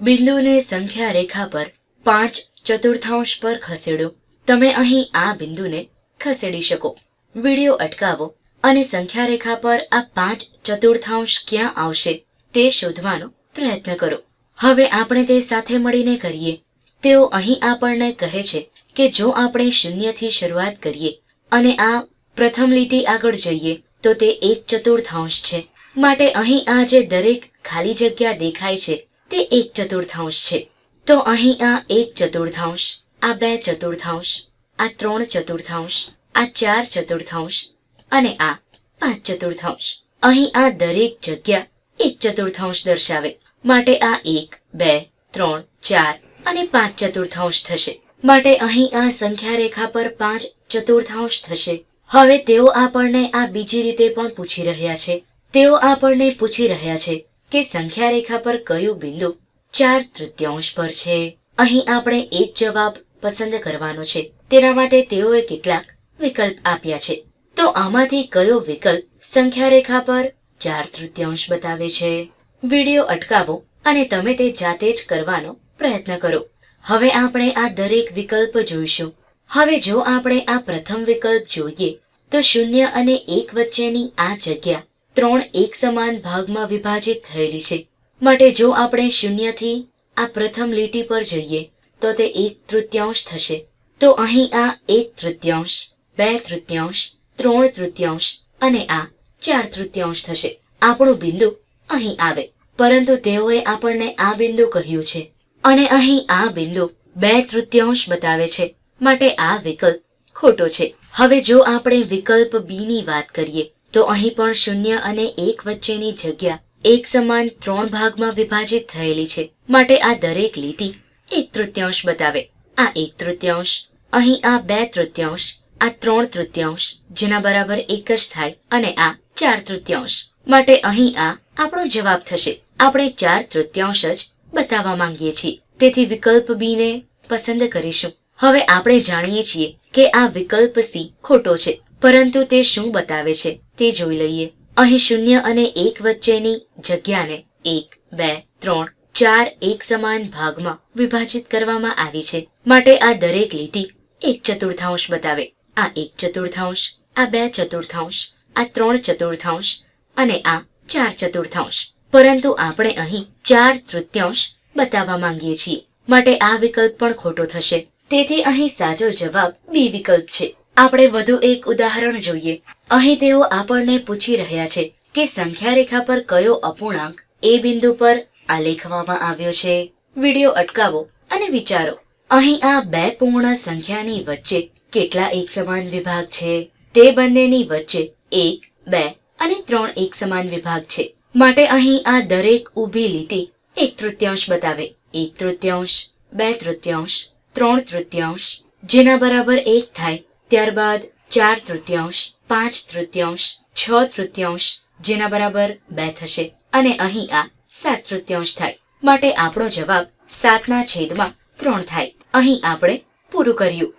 બિંદુને સંખ્યા રેખા પર પાંચ ચતુર્થાંશ પર ખસેડો. તમે અહીં આ બિંદુને ખસેડી શકો. વિડિયો અટકાવો અને સંખ્યા રેખા પર આ પાંચ ચતુર્થાંશ ક્યાં આવશે તે શોધવાનો પ્રયત્ન કરો. હવે આપણે તે સાથે મળીને કરીએ. તેઓ અહીં આપણને કહે છે કે જો આપણે શૂન્યથી શરૂઆત કરીએ અને આ પ્રથમ લીટી આગળ જઈએ, તો તે એક ચતુર્થાંશ છે. માટે અહીં આ જે દરેક ખાલી જગ્યા દેખાય છે તે એક ચતુર્થાંશ છે. તો અહીં આ એક ચતુર્થાંશ, આ બે ચતુર્થાંશ, આ ત્રણ ચતુર્થાંશ, આ ચાર ચતુર્થાંશ અને આ પાંચ ચતુર્થાંશ. અહીં આ દરેક જગ્યા એક ચતુર્થાંશ દર્શાવે. માટે આ એક, બે, ત્રણ, ચાર અને પાંચ ચતુર્થાંશ થશે. માટે અહીં આ સંખ્યા રેખા પર પાંચ ચતુર્થાંશ થશે. હવે તેઓ આપણને આ બીજી રીતે પણ પૂછી રહ્યા છે. તેઓ આપણને પૂછી રહ્યા છે કે સંખ્યા રેખા પર કયું બિંદુ ચાર તૃતીયાંશ પર છે? અહીં આપણે એક જવાબ પસંદ કરવાનો છે. તેના માટે તેઓએ કેટલાક વિકલ્પ આપ્યા છે. તો આમાંથી કયો વિકલ્પ સંખ્યા રેખા પર ચાર તૃતીયાંશ બતાવે છે? વિડિયો અટકાવો અને તમે તે જાતે જ કરવાનો પ્રયત્ન કરો. હવે આપણે આ દરેક વિકલ્પ જોઈશું. હવે જો આપણે આ પ્રથમ વિકલ્પ જોઈએ, તો શૂન્ય અને એક વચ્ચેની આ જગ્યા ત્રણ એક સમાન ભાગમાં વિભાજિત થયેલી છે. માટે જો આપણે શૂન્યથી આ પ્રથમ લીટી પર જઈએ, તો તે એક તૃતીયાંશ થશે. તો અહીં આ એક તૃતીયાંશ, બે તૃતીયાંશ, ત્રણ તૃતીયાંશ અને આ ચાર તૃતીયાંશ થશે. આપણું બિંદુ અહીં આવે. પરંતુ તેઓએ આપણને આ બિંદુ કહ્યું છે. અને અહીં આ બિંદુ બે તૃતીયાંશ બતાવે છે. માટે આ વિકલ્પ ખોટો છે. હવે જો આપણે વિકલ્પ બી ની વાત કરીએ તો અહીં પણ શૂન્ય અને એક વચ્ચેની જગ્યા એક સમાન ત્રણ ભાગમાં વિભાજિત થયેલી છે. માટે આ દરેક લીટી એક તૃતીયાંશ બતાવે. આ એક તૃતીયાંશ, અહીં આ બે તૃતીયાંશ, આ ત્રણ તૃતીયાંશ, જેના બરાબર એક જ થાય, અને આ ચાર તૃતીયાંશ. માટે અહીં આ આપણો જવાબ થશે. આપણે ચાર તૃતીયાંશ જ બતાવવા માંગીએ છીએ. તેથી વિકલ્પ બી ને પસંદ કરીશું. હવે આપણે જાણીએ છીએ કે આ વિકલ્પ સી ખોટો છે. પરંતુ તે શું બતાવે છે? તે જોઈ લઈએ. અહીં શૂન્ય અને એક વચ્ચેની જગ્યાને એક, બે, ત્રણ, ચાર એક સમાન ભાગમાં વિભાજિત કરવામાં આવી છે. માટે આ દરેક લીટી એક ચતુર્થાંશ બતાવે. આ એક ચતુર્થાંશ, આ બે ચતુર્થાંશ, આ ત્રણ ચતુર્થાંશ અને આ ચાર ચતુર્થાંશ. પરંતુ આપણે અહીં ચાર તૃતીયાંશ બતાવવા માંગીએ છીએ. માટે આ વિકલ્પ પણ ખોટો થશે. તેથી અહીં સાચો જવાબ બી વિકલ્પ છે. આપણે વધુ એક ઉદાહરણ જોઈએ. અહીં તેઓ આપણને પૂછી રહ્યા છે કે સંખ્યા રેખા પર કયો અપૂર્ણાંક એ બિંદુ પર આલેખવામાં આવ્યો છે. વિડિયો અટકાવો અને વિચારો. અહીં આ બે પૂર્ણ સંખ્યાની વચ્ચે કેટલા એક સમાન વિભાગ છે? તે બંનેની વચ્ચે એક, બે અને ત્રણ એક સમાન વિભાગ છે. માટે અહીં આ દરેક ઊભી લીટી એક તૃતીયાંશ બતાવે. એક તૃતીયાંશ, બે તૃતીયાંશ, ત્રણ તૃતીયાંશ, જેના બરાબર એક થાય ત્યારબાદ ચાર તૃતીયાંશ, પાંચ તૃતીયાંશ, છ તૃતીયાંશ, જેના બરાબર બે થશે. અને અહીં આ સાત તૃતીયાંશ થાય. માટે આપણો જવાબ સાતના છેદમાં ત્રણ થાય. અહીં આપણે પૂરું કર્યું.